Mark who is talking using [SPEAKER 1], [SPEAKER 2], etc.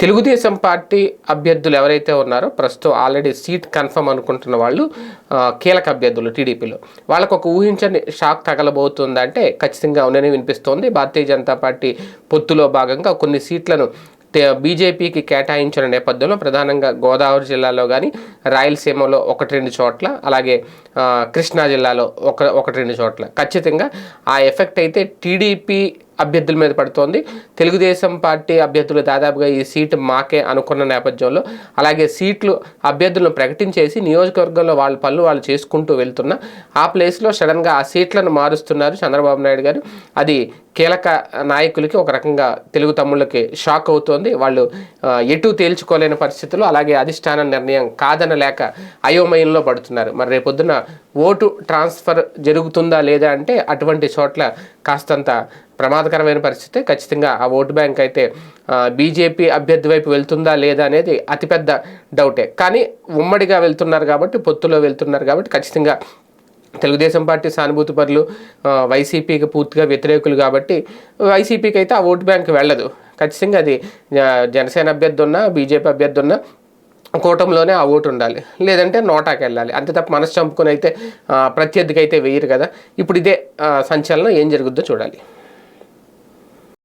[SPEAKER 1] Telugu Desam party అభ్యర్థులు ఎవరైతే ఉన్నారో ప్రస్తుతం ఆల్రెడీ సీట్ కన్ఫర్మ్ అనుకుంటున్న వాళ్ళు కీలక అభ్యర్థులు టీడీపీలో. వాళ్ళకు ఒక ఊహించని షాక్ తగలబోతుందంటే ఖచ్చితంగా అవునని వినిపిస్తోంది. భారతీయ జనతా పార్టీ పొత్తులో భాగంగా కొన్ని సీట్లను బీజేపీకి కేటాయించిన నేపథ్యంలో ప్రధానంగా గోదావరి జిల్లాలో కానీ రాయలసీమలో ఒకటి రెండు చోట్ల అలాగే కృష్ణా జిల్లాలో ఒక ఒకటి రెండు చోట్ల. ఖచ్చితంగా ఆ ఎఫెక్ట్ అయితే టీడీపీ అభ్యర్థుల మీద పడుతోంది. తెలుగుదేశం పార్టీ అభ్యర్థులు దాదాపుగా ఈ సీటు మాకే అనుకున్న నేపథ్యంలో అలాగే సీట్లు అభ్యర్థులను ప్రకటించేసి నియోజకవర్గంలో వాళ్ళ పనులు వాళ్ళు చేసుకుంటూ వెళ్తున్న ఆ ప్లేస్లో సడన్గా ఆ సీట్లను మారుస్తున్నారు చంద్రబాబు నాయుడు గారు. అది కీలక నాయకులకి ఒక రకంగా తెలుగు తమ్ముళ్ళకి షాక్ అవుతోంది. వాళ్ళు ఎటు తేల్చుకోలేని పరిస్థితులు అలాగే అధిష్టాన నిర్ణయం కాదనలేక అయోమయంలో పడుతున్నారు. మరి రేపొద్దున ఓటు ట్రాన్స్ఫర్ జరుగుతుందా లేదా అంటే అటువంటి చోట్ల కాస్తంత ప్రమాదకరమైన పరిస్థితి. ఖచ్చితంగా ఆ ఓటు బ్యాంక్ అయితే బీజేపీ అభ్యర్థి వైపు వెళ్తుందా లేదా అనేది అతిపెద్ద డౌటే. కానీ ఉమ్మడిగా వెళ్తున్నారు కాబట్టి పొత్తులో వెళ్తున్నారు కాబట్టి ఖచ్చితంగా తెలుగుదేశం పార్టీ సానుభూతి పరులు వైసీపీకి పూర్తిగా వ్యతిరేకులు కాబట్టి వైసీపీకి అయితే ఆ ఓటు బ్యాంక్ వెళ్ళదు. ఖచ్చితంగా అది జనసేన అభ్యర్థి ఉన్నా బీజేపీ అభ్యర్థి ఉన్నా కూటంలోనే ఆ ఓటు ఉండాలి. లేదంటే నోటాకి వెళ్ళాలి. అంతే తప్ప మనసు చంపుకుని అయితే ప్రత్యర్థికి అయితే వేయరు కదా. ఇప్పుడు ఇదే సంచలనం ఏం జరుగుద్దో చూడాలి.